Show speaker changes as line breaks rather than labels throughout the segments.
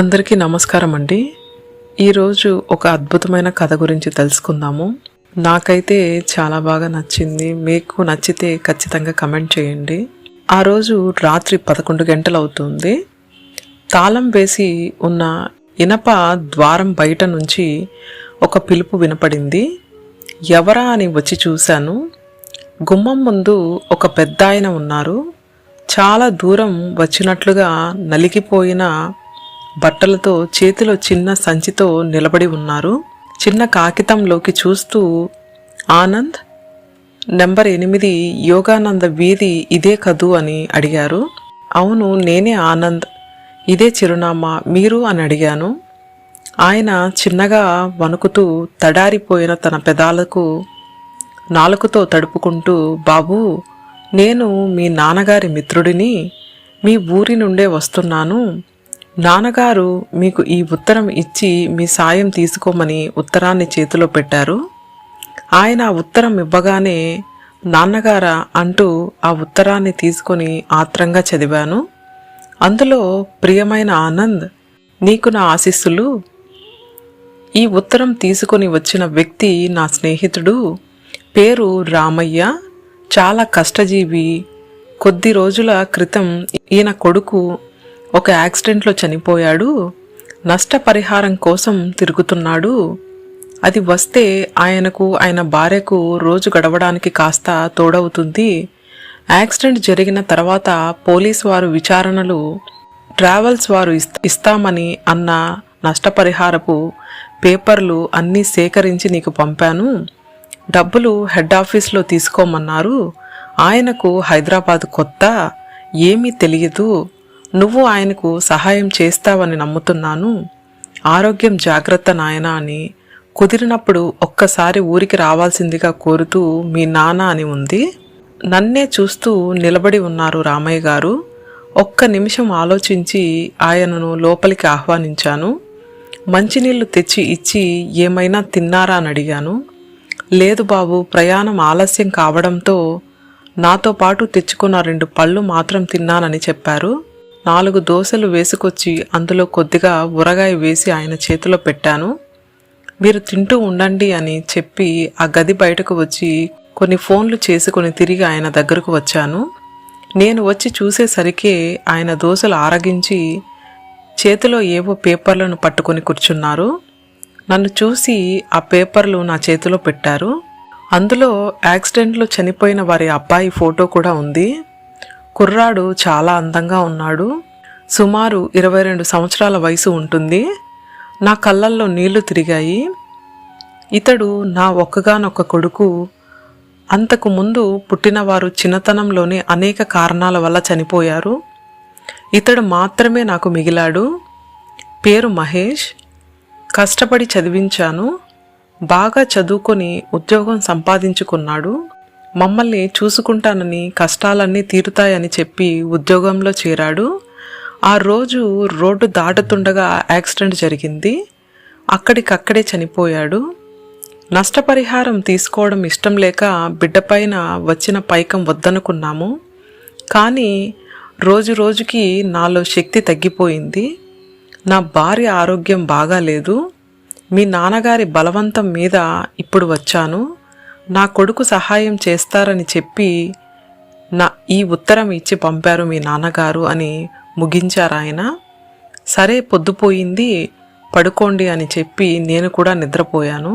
అందరికీ నమస్కారం అండి ఈరోజు ఒక అద్భుతమైన కథ గురించి తెలుసుకుందాము. నాకైతే చాలా బాగా నచ్చింది. మీకు నచ్చితే ఖచ్చితంగా కమెంట్ చేయండి. ఆ రోజు రాత్రి పదకొండు గంటలు అవుతుంది తాళం వేసి ఉన్న ఇనప ద్వారం బయట నుంచి ఒక పిలుపు వినపడింది. ఎవరా అని వచ్చి చూశాను. గుమ్మం ముందు ఒక పెద్ద ఆయన ఉన్నారు. చాలా దూరం వచ్చినట్లుగా నలిగిపోయిన బట్టలతో చేతిలో చిన్న సంచితో నిలబడి ఉన్నారు. చిన్న కాగితంలోకి చూస్తూ ఆనంద్ నెంబర్ ఎనిమిది యోగానంద వీధి ఇదే కదూ అని అడిగారు. అవును నేనే ఆనంద్. ఇదే చిరునామా మీరు అని అడిగాను. ఆయన చిన్నగా వణుకుతూ తడారిపోయిన తన పెదాలకు నాలుకతో తడుపుకుంటూ బాబూ నేను మీ నాన్నగారి మిత్రుడిని మీ ఊరి నుండే వస్తున్నాను. నాన్నగారు మీకు ఈ ఉత్తరం ఇచ్చి మీ సాయం తీసుకోమని ఉత్తరాన్ని చేతిలో పెట్టారు. ఆయన ఆ ఉత్తరం ఇవ్వగానే నాన్నగారా అంటూ ఆ ఉత్తరాన్ని తీసుకొని ఆత్రంగా చదివాను. అందులో ప్రియమైన ఆనంద్ నీకు నా ఆశీస్సులు. ఈ ఉత్తరం తీసుకొని వచ్చిన వ్యక్తి నా స్నేహితుడు పేరు రామయ్య. చాలా కష్టజీవి. కొద్ది రోజుల క్రితం ఈయన కొడుకు ఒక యాక్సిడెంట్లో చనిపోయాడు. నష్టపరిహారం కోసం తిరుగుతున్నాడు. అది వస్తే ఆయనకు ఆయన భార్యకు రోజు గడవడానికి కాస్త తోడవుతుంది. యాక్సిడెంట్ జరిగిన తర్వాత పోలీస్ వారు విచారణలు ట్రావెల్స్ వారు ఇస్తామని అన్న నష్టపరిహారపు పేపర్లు అన్నీ సేకరించి నీకు పంపాను. డబ్బులు హెడ్ ఆఫీస్లో తీసుకోమన్నారు. ఆయనకు హైదరాబాద్ కొత్త ఏమీ తెలియదు. నువ్వు ఆయనకు సహాయం చేస్తావని నమ్ముతున్నాను. ఆరోగ్యం జాగ్రత్త నాయనా అని కుదిరినప్పుడు ఒక్కసారి ఊరికి రావాల్సిందిగా కోరుతూ మీ నాన్న అని ఉంది. నన్నే చూస్తూ నిలబడి ఉన్నారు రామయ్య గారు. ఒక్క నిమిషం ఆలోచించి ఆయనను లోపలికి ఆహ్వానించాను. మంచినీళ్ళు తెచ్చి ఇచ్చి ఏమైనా తిన్నారా అని అడిగాను. లేదు బాబు ప్రయాణం ఆలస్యం కావడంతో నాతో పాటు తెచ్చుకున్న రెండు పళ్ళు మాత్రం తిన్నానని చెప్పారు. నాలుగు దోశలు వేసుకొచ్చి అందులో కొద్దిగా ఊరగాయ వేసి ఆయన చేతిలో పెట్టాను. మీరు తింటూ ఉండండి అని చెప్పి ఆ గది బయటకు వచ్చి కొన్ని ఫోన్లు చేసుకొని తిరిగి ఆయన దగ్గరకు వచ్చాను. నేను వచ్చి చూసేసరికే ఆయన దోశలు ఆరగించి చేతిలో ఏవో పేపర్లను పట్టుకొని కూర్చున్నారు. నన్ను చూసి ఆ పేపర్లు నా చేతిలో పెట్టారు. అందులో యాక్సిడెంట్లో చనిపోయిన వారి అబ్బాయి ఫోటో కూడా ఉంది. కుర్రాడు చాలా అందంగా ఉన్నాడు. సుమారు ఇరవై రెండు సంవత్సరాల వయసు ఉంటుంది. నా కళ్ళల్లో నీళ్ళు తిరిగాయి. ఇతడు నా ఒక్కగానొక్క కొడుకు. అంతకు ముందు పుట్టినవారు చిన్నతనంలోనే అనేక కారణాల వల్ల చనిపోయారు. ఇతడు మాత్రమే నాకు మిగిలాడు. పేరు మహేష్. కష్టపడి చదివించాను. బాగా చదువుకొని ఉద్యోగం సంపాదించుకున్నాడు. మమ్మల్ని చూసుకుంటానని కష్టాలన్నీ తీరుతాయని చెప్పి ఉద్యోగంలో చేరాడు. ఆ రోజు రోడ్డు దాటుతుండగా యాక్సిడెంట్ జరిగింది. అక్కడికక్కడే చనిపోయాడు. నష్టపరిహారం తీసుకోవడం ఇష్టం లేక బిడ్డపైన వచ్చిన పైకం వద్దనుకున్నాము. కానీ రోజు రోజుకి నాలో శక్తి తగ్గిపోయింది. నా భార్య ఆరోగ్యం బాగాలేదు. మీ నాన్నగారి బలవంతం మీద ఇప్పుడు వచ్చాను. నా కొడుకు సహాయం చేస్తారని చెప్పి నా ఈ ఉత్తరం ఇచ్చి పంపారు మీ నాన్నగారు అని ముగించారు ఆయన. సరే పొద్దుపోయింది పడుకోండి అని చెప్పి నేను కూడా నిద్రపోయాను.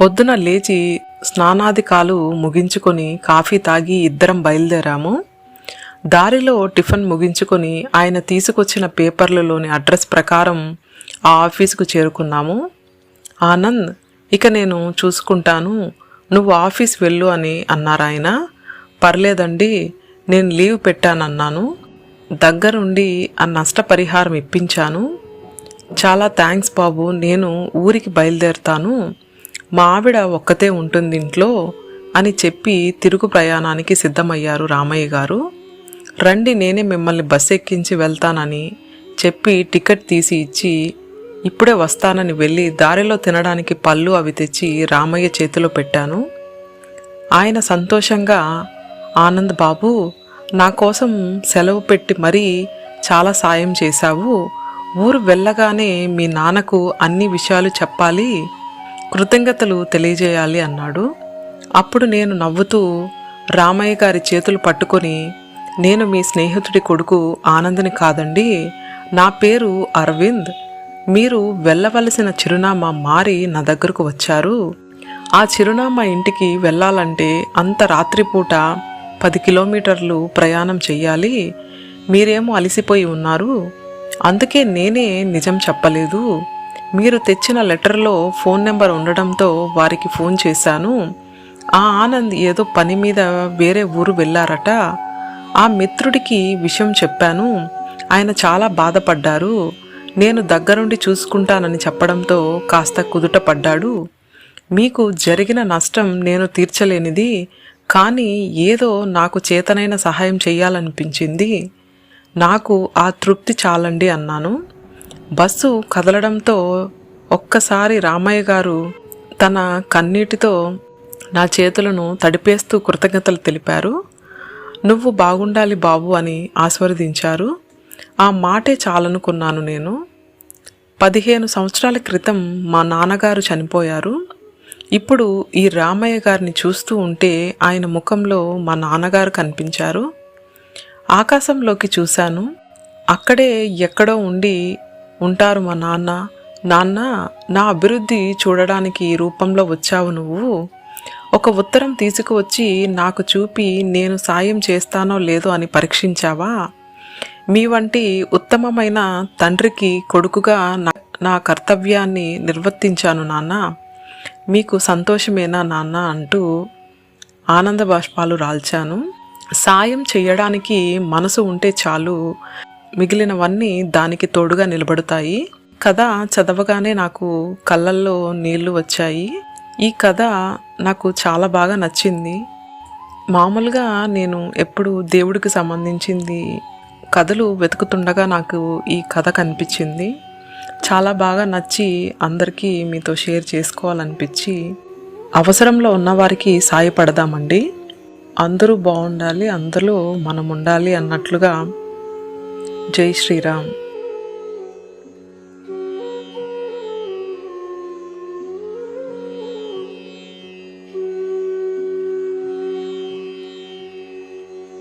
పొద్దున లేచి స్నానాధికాలు ముగించుకొని కాఫీ తాగి ఇద్దరం బయలుదేరాము. దారిలో టిఫిన్ ముగించుకొని ఆయన తీసుకొచ్చిన పేపర్లలోని అడ్రస్ ప్రకారం ఆ ఆఫీసుకు చేరుకున్నాము. ఆనంద్ ఇక నేను చూసుకుంటాను నువ్వు ఆఫీస్ వెళ్ళు అని అన్నారు ఆయన. పర్లేదండి నేను లీవ్ పెట్టానన్నాను. దగ్గరుండి ఆ నష్టపరిహారం ఇప్పించాను. చాలా థ్యాంక్స్ బాబు నేను ఊరికి బయలుదేరుతాను. మా ఆవిడ ఒక్కతే ఉంటుంది ఇంట్లో అని చెప్పి తిరుగు ప్రయాణానికి సిద్ధమయ్యారు రామయ్య గారు. రండి నేనే మిమ్మల్ని బస్ ఎక్కించి వెళ్తానని చెప్పి టికెట్ తీసి ఇచ్చి ఇప్పుడే వస్తానని వెళ్ళి దారిలో తినడానికి పళ్ళు అవి తెచ్చి రామయ్య చేతిలో పెట్టాను. ఆయన సంతోషంగా ఆనంద్ బాబు నా కోసం సెలవు పెట్టి మరీ చాలా సాయం చేశావు. ఊరు వెళ్ళగానే మీ నాన్నకు అన్ని విషయాలు చెప్పాలి కృతజ్ఞతలు తెలియజేయాలి అన్నాడు. అప్పుడు నేను నవ్వుతూ రామయ్య గారి చేతులు పట్టుకొని నేను మీ స్నేహితుడి కొడుకు ఆనందని కాదండి నా పేరు అరవింద్. మీరు వెళ్ళవలసిన చిరునామా మారి నా దగ్గరకు వచ్చారు. ఆ చిరునామా ఇంటికి వెళ్ళాలంటే అంత రాత్రిపూట పది కిలోమీటర్లు ప్రయాణం చెయ్యాలి. మీరేమో అలసిపోయి ఉన్నారు. అందుకే నేనే నిజం చెప్పలేదు. మీరు తెచ్చిన లెటర్లో ఫోన్ నెంబర్ ఉండడంతో వారికి ఫోన్ చేశాను. ఆ ఆనంద్ ఏదో పని మీద వేరే ఊరు వెళ్ళారట. ఆ మిత్రుడికి విషయం చెప్పాను. ఆయన చాలా బాధపడ్డారు. నేను దగ్గరుండి చూసుకుంటానని చెప్పడంతో కాస్త కుదుట పడ్డాడు. మీకు జరిగిన నష్టం నేను తీర్చలేనిది కానీ ఏదో నాకు చేతనైన సహాయం చేయాలనిపించింది నాకు ఆ తృప్తి చాలండి అన్నాను. బస్సు కదలడంతో ఒక్కసారి రామయ్య గారు తన కన్నీటితో నా చేతులను తడిపేస్తూ కృతజ్ఞతలు తెలిపారు. నువ్వు బాగుండాలి బాబు అని ఆశీర్వదించారు ఆ మాటే చాలనుకున్నాను నేను. పదిహేను సంవత్సరాల క్రితం మా నాన్నగారు చనిపోయారు. ఇప్పుడు ఈ రామయ్య గారిని చూస్తూ ఉంటే ఆయన ముఖంలో మా నాన్నగారు కనిపించారు. ఆకాశంలోకి చూశాను. అక్కడే ఎక్కడో ఉండి ఉంటారు మా నాన్న. నాన్న నా అభివృద్ధి చూడడానికి ఈ రూపంలో వచ్చావు నువ్వు. ఒక ఉత్తరం తీసుకువచ్చి నాకు చూపి నేను సాయం చేస్తానో లేదో అని పరీక్షించావా? మీ వంటి ఉత్తమమైన తండ్రికి కొడుకుగా నా నా కర్తవ్యాన్ని నిర్వర్తించాను నాన్న. మీకు సంతోషమేనా నాన్న అంటూ ఆనంద బాష్పాలు రాల్చాను. సాయం చేయడానికి మనసు ఉంటే చాలు. మిగిలినవన్నీ దానికి తోడుగా నిలబడతాయి. కథ చదవగానే నాకు కళ్ళల్లో నీళ్ళు వచ్చాయి. ఈ కథ నాకు చాలా బాగా నచ్చింది. మామూలుగా నేను ఎప్పుడు దేవుడికి సంబంధించింది కథలు వెతుకుతుండగా నాకు ఈ కథ కనిపించింది. చాలా బాగా నచ్చి అందరికీ మీతో షేర్ చేసుకోవాలనిపించి అవసరంలో ఉన్నవారికి సాయపడదామండి. అందరూ బాగుండాలి అందరూ మనం ఉండాలి అన్నట్లుగా జై శ్రీరామ్.